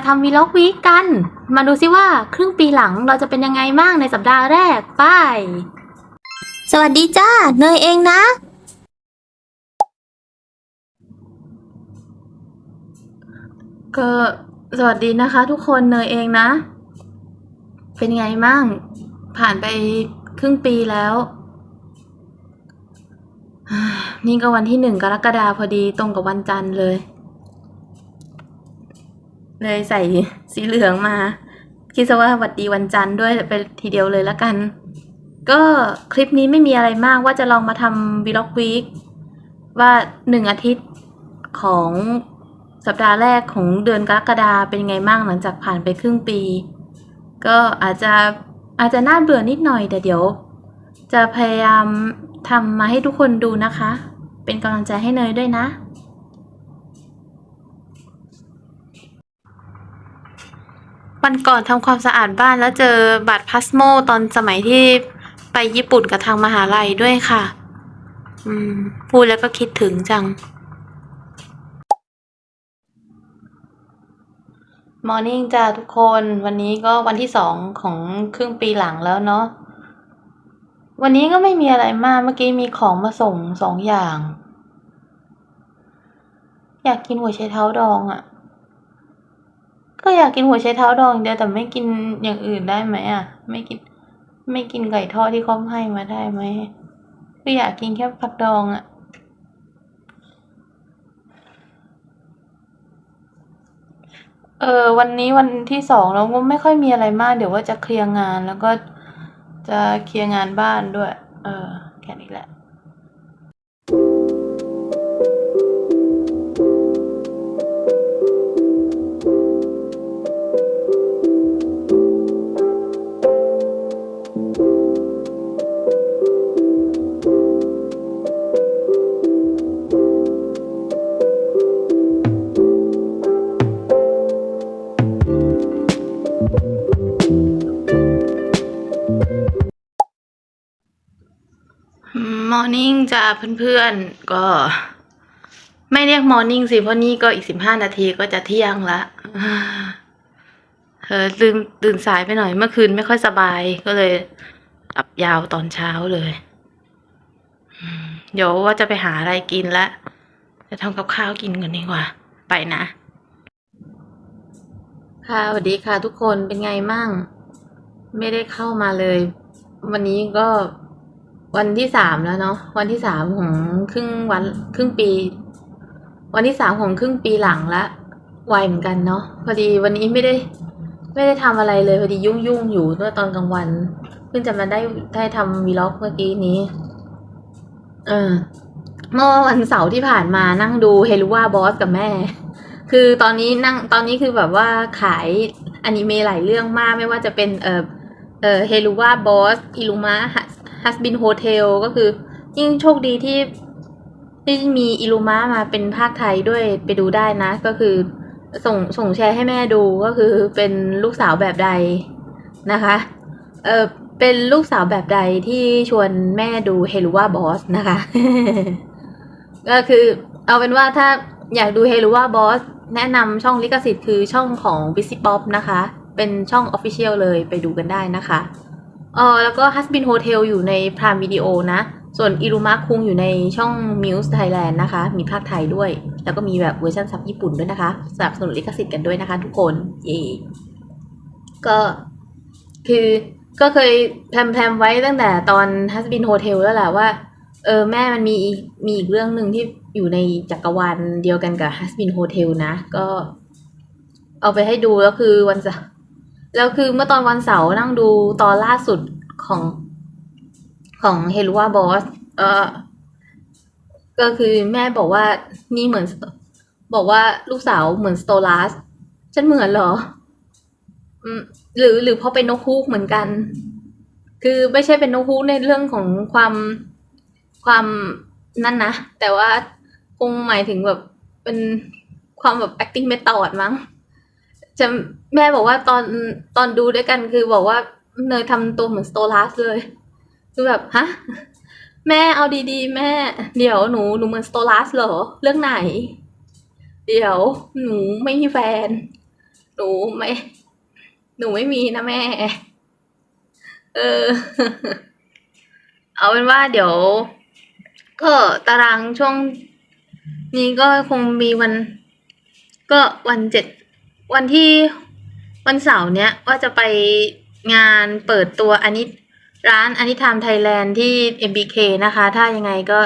มาทำวีล็อกวีคกัน มาดูซิว่าครึ่งปีหลังเราจะเป็นยังไงบ้างในสัปดาห์แรกไป้ายสวัสดีจ้า เนยเองนะ ก็สวัสดีนะคะ ทุกคนเนยเองนะ เป็นไงมั่งผ่านไปครึ่งปีแล้วนี่ก็วันที่หนึ่งกรกฎาพอดีตรงกับวันจันทร์เลย เลยใส่สีเหลืองมา คิดซะว่าหวัดดีวันจันทร์ด้วยไปทีเดียวเลยละกัน ก็คลิปนี้ไม่มีอะไรมากว่าจะลองมาทำวีล็อกวีคว่าหนึ่งอาทิตย์ของสัปดาห์แรกของเดือนกรกฎาเป็นไงบ้างหลังจากผ่านไปครึ่งปี ก็อาจจะอาจจะน่าเบื่อนิดหน่อยแต่เดี๋ยว จะพยายามทำมาให้ทุกคนดูนะคะ เป็นกำลังใจให้เนยด้วยนะ วันก่อนทำความสะอาดบ้านแล้วเจอบัตรพาสโมตอนสมัยที่ไปญี่ปุ่นกับทางมหาลัยด้วยค่ะ อืม พูดแล้วก็คิดถึงจัง มอร์นิ่งจ้าทุกคนวันนี้ก็วันที่สองของครึ่งปีหลังแล้วเนาะวันนี้ก็ไม่มีอะไรมากเมื่อกี้มีของมาส่งสองอย่าง อยากกินหัวไชเท้าดองอะ่ะ ก็อยากกินหัวไชเท้าดองอย่างเดียวแต่ไม่กินอย่างอื่นได้ไหมอะ ไม่กิน ไม่กินไก่ทอดที่เขาให้มาได้ไหมก็อยากกินแค่ผักดองอะเออวันนี้วันที่สองแล้วก็ไม่ค่อยมีอะไรมาก เดี๋ยวว่าจะเคลียร์งานแล้วก็จะเคลียร์งานบ้านด้วย เออแค่นี้แหละ มอร์นิ่งจ้าเพื่อนๆ ก็ไม่เรียกมอร์นิ่งสิ เพราะนี่ก็อีกสิบห้านาทีก็จะเที่ยงละเออตื่นตื่นสายไปหน่อยเมื่อคืนไม่ค่อยสบายก็เลยหลับยาวตอนเช้าเลยเดี๋ยวว่าจะไปหาอะไรกินละจะทำกับข้าวกินกันดีกว่า ไปนะ ค่ะสวัสดีค่ะทุกคนเป็นไงมั่ง ไม่ได้เข้ามาเลย วันนี้ก็ วันที่สามแล้วเนาะวันที่สามของครึ่งวันครึ่งปี วันที่สามของครึ่งปีหลังละไวเหมือนกันเนาะพอดีวันนี้ไม่ได้ ไม่ได้ทำอะไรเลยพอดียุ่งยุ่งอยู่เมื่อตอนกลางวันเพิ่งจะมาได้ได้ทำวีล็อกเมื่อกี้นี้ เออเมื่อวันเสาร์ที่ผ่านมานั่งดูเฮลูว่าบอสกับแม่ คือตอนนี้นั่งตอนนี้คือแบบว่าขายอนิเมะหลายเรื่องมากไม่ว่าจะเป็นเออเออเฮลูว่าบอสอิลุมะ ฮัสบินโฮเทลก็คือยิ่งโชคดีที่ที่มีอิลุมะมาเป็นภาคไทยด้วยไปดูได้นะ ก็คือส่งส่งแชร์ให้แม่ดูก็คือเป็นลูกสาวแบบใดนะคะเออเป็นลูกสาวแบบใดที่ชวนแม่ดูเฮลูว่าบอสนะคะ ก็คือเอาเป็นว่าถ้าอยากดูเฮลูว่าบอสแนะนำช่องลิขสิทธิ์คือช่องของ b u s y Pop นะคะ เป็นช่อง Official เลยไปดูกันได้นะคะ เออแล้วก็ Hasbin Hotel อยู่ใน Prime Video นะ ส่วนอิรุมะคุงอยู่ในช่อง Muse Thailand นะคะ มีภาคไทยด้วย แล้วก็มีแบบเวอร์ชันซับญี่ปุ่นด้วยนะคะสนับสนุนลิขสิทธิ์กันด้วยนะคะทุกคนเย่ก็คือก็เคยแพรมๆไว้ตั้งแต่ตอน Hasbin Hotel แล้วแหละว่า เออแม่มันมีมีอีกเรื่องหนึ่งที่อยู่ในจักรวาลเดียวกันกับ Hasbin Hotel นะ ก็เอาไปให้ดูแล้วคือวันเสาร์ แล้วคือเมื่อตอนวันเสาร์นั่งดูตอนล่าสุดของของเฮลูวาบอสเออก็คือแม่บอกว่านี่เหมือน บอกว่าลูกสาวเหมือนสโตลัสฉันเหมือนเหรออืมหรือหรือเพราะเป็นนกฮูกเหมือนกัน คือไม่ใช่เป็นนกฮูกในเรื่องของความความนั่นนะ แต่ว่าคงหมายถึงแบบเป็นความแบบ acting method มั้งจะ แม่บอกว่าตอนตอนดูด้วยกันคือบอกว่าเนยทำตัวเหมือนสโตลัสเลย คือแบบฮะแม่เอาดีๆ แม่ เดี๋ยวหนูหนูเหมือนสโตลัสเหรอ เรื่องไหน เดี๋ยวหนูไม่มีแฟน หนูไม่ หนูไม่มีนะแม่ เออ เอาเป็นว่าเดี๋ยว ก็ตารางช่วง นี้ก็คงมีวัน ก็วันเจ็ดวันที่ วันเสาร์เนี้ยว่าจะไปงานเปิดตัวอันนี้ร้านอันนี้ทามไทยแลนด์ที่ MBK นะคะ ถ้ายังไงก็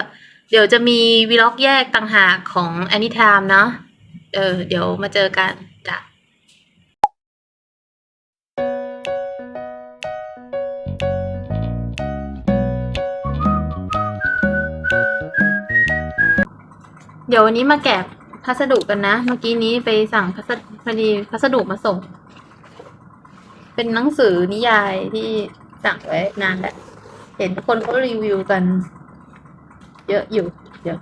เดี๋ยวจะมีวีล็อกแยกต่างหากของอันนี้ทามเนาะเออเดี๋ยวมาเจอกันจ้ะเดี๋ยววันนี้มาแกะพัสดุกันนะ เมื่อกี้นี้ไปสั่งพัสดุพอดีพัสดุมาส่ง เป็นหนังสือนิยายที่สั่งไว้นานแล้วเห็นคนเขารีวิวกัน เยอะอยู่เยอะ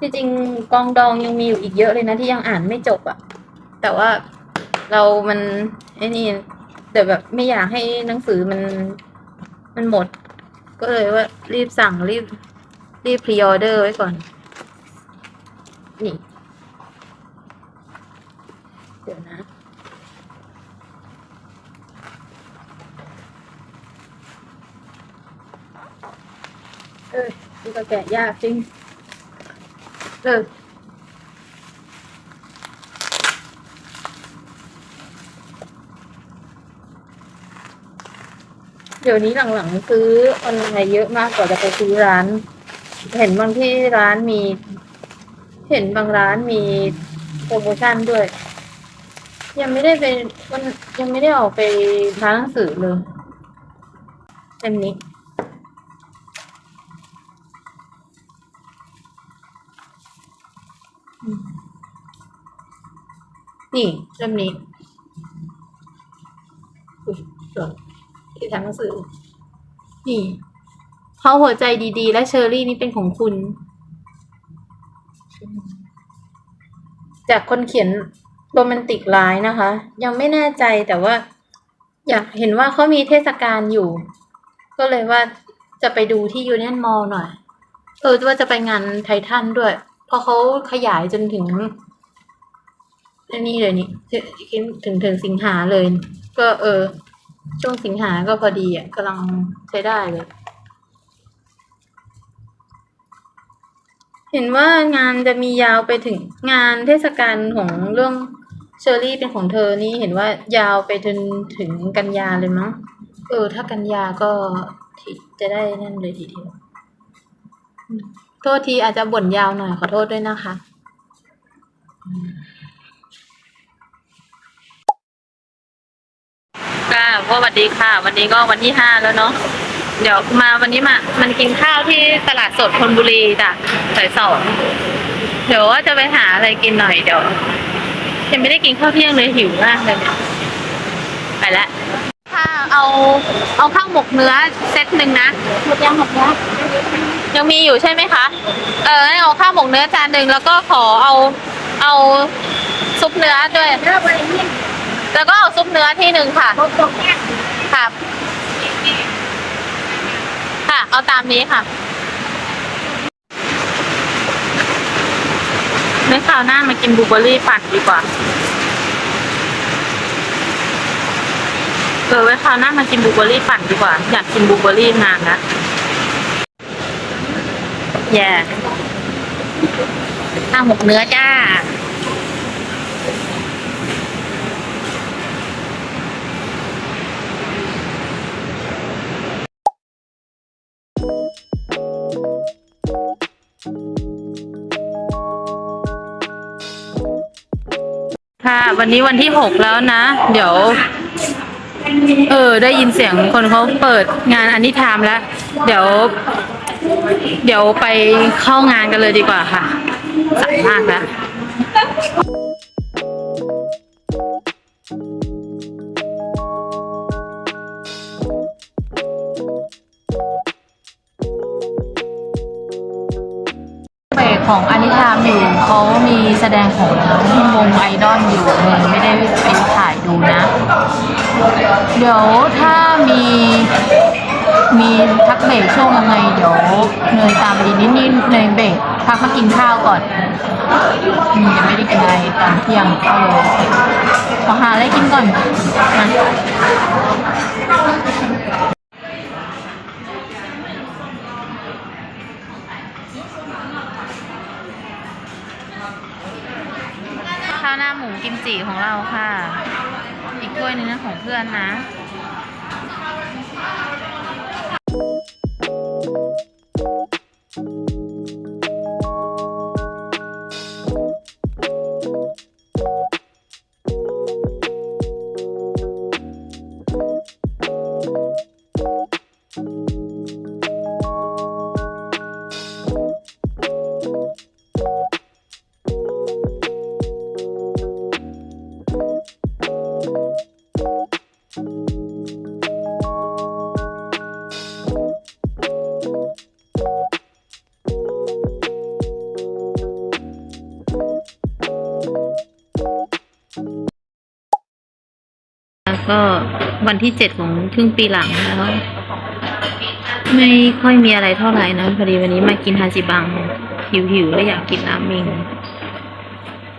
ที่จริงกองดองยังมีอยู่อีกเยอะเลยนะที่ยังอ่านไม่จบอะแต่ว่าเรามันไอ้นี่แต่แบบไม่อยากให้หนังสือมันมันหมด ก็เลยว่ารีบสั่งรีบรีบพรีออเดอร์ไว้ก่อน เดี๋ยวนะ เออนี่ก็แกะยากจริง เออเดี๋ยวนี้หลังๆซื้อออนไลน์เยอะมากกว่าจะไปซื้อร้าน เห็นบางที่ร้านมี เห็นบางร้านมีโปรโมชั่นด้วย ยังไม่ได้ไปมันยังไม่ได้ออกไปร้านหนังสือเลยเล่มนี้ นี่เล่มนี้อุ้ยสวยที่ทางหนังสือ นี่เพราะหัวใจดีๆ และเชอรี่นี่เป็นของคุณ จากคนเขียนโรแมนติกไลน์นะคะ ยังไม่แน่ใจแต่ว่า อยากเห็นว่าเขามีเทศกาลอยู่ ก็เลยว่าจะไปดูที่ยูเนียนมอลหน่อย เออว่าจะไปงานไททันด้วยเพราะเขาขยายจนถึง อันนี้เลยนี่ถึงถึงถึงสิงหาเลย ก็เออ ช่วงสิงหาก็พอดีอะกำลังใช้ได้เลย เห็นว่างานจะมียาวไปถึงงานเทศกาลของเรื่องเชอรี่เป็นของเธอนี่เห็นว่ายาวไปจนถึงกันยาเลยมั้งเออ ถ้ากันยาก็ทีจะได้นั่นเลยทีเดียวโทษทีอาจจะบ่นยาวหน่อยขอโทษด้วยนะคะอืม ค่ะสวัสดีค่ะ วันนี้ก็วันที่ห้าแล้วเนาะเดี๋ยวมาวันนี้มามันกินข้าวที่ตลาดสดธนบุรีจ้ะสายสองเดี๋ยวว่าจะไปหาอะไรกินหน่อยเดี๋ยวยังไม่ได้กินข้าวเที่ยงเลยหิวมากเลยเนี่ยไปแล้วถ้าเอาเอาข้าวหมกเนื้อเซตหนึ่งนะหมดยังหมดเนื้อยังมีอยู่ใช่ไหมคะ เอองั้นเอาข้าวหมกเนื้อจานหนึ่งแล้วก็ขอเอาเอาซุปเนื้อด้วยเริ่มอะไรนี่ แล้วก็เอาซุปเนื้อที่หนึ่งค่ะตกตกเนี่ยครับค่ะ เอาตามนี้ค่ะไม่คราวหน้ามากินบลูเบอร์รี่ปั่นดีกว่าเออไว้คราวหน้ามากินบลูเบอร์รี่ปั่นดีกว่า อยากกินบลูเบอร์รี่นานนะแย่ข้าวหมกเนื้อจ้า วันนี้วันที่หกแล้วนะ เดี๋ยว เออ ได้ยินเสียงคนเขาเปิดงานอันนี้ไทม์แล้ว เดี๋ยว เดี๋ยวไปเข้างานกันเลยดีกว่าค่ะสายมากแล้ว ของอนิทามอยู่เขามีแสดงของวงไอดอลอยู่เลยไม่ได้ไปถ่ายดูนะ เดี๋ยวถ้ามีมีพักเบรกช่วงยังไงเดี๋ยวเนยตามไปดีนิดนิดเนยเบรกพักมากินข้าวก่อนยังไม่ได้กินอะไรตอนเที่ยงก็เลยขอหาอะไรกินก่อนนะ หน้าหมูกิมจิของเราค่ะ อีกถ้วยหนึงนะของเพื่อนนะ ก็วันที่เจ็ดของครึ่งปีหลังแล้วไม่ค่อยมีอะไรเท่าไหร่นะพอดีวันนี้มากินฮาจิบัง หิวหิวๆแล้วอยากกินน้ำมิง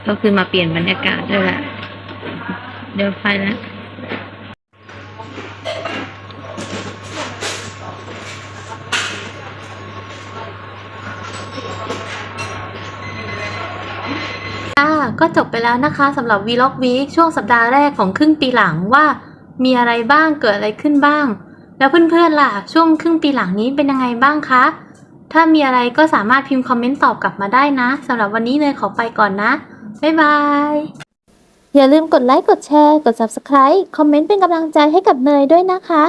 ก็คือมาเปลี่ยนบรรยากาศด้วยแหละ เดี๋ยวไปแล้ว ก็จบไปแล้วนะคะสำหรับ Vlog Week ช่วงสัปดาห์แรกของครึ่งปีหลังว่า มีอะไรบ้างเกิดอะไรขึ้นบ้าง แล้วเพื่อนๆล่ะ ช่วงครึ่งปีหลังนี้เป็นยังไงบ้างคะ ถ้ามีอะไรก็สามารถพิมพ์คอมเมนต์ตอบกลับมาได้นะสำหรับวันนี้เนยขอไปก่อนนะ บ๊ายบาย อย่าลืมกดไลค์กดแชร์ กด Subscribe คอมเมนต์เป็นกำลังใจให้กับเนยด้วยนะคะ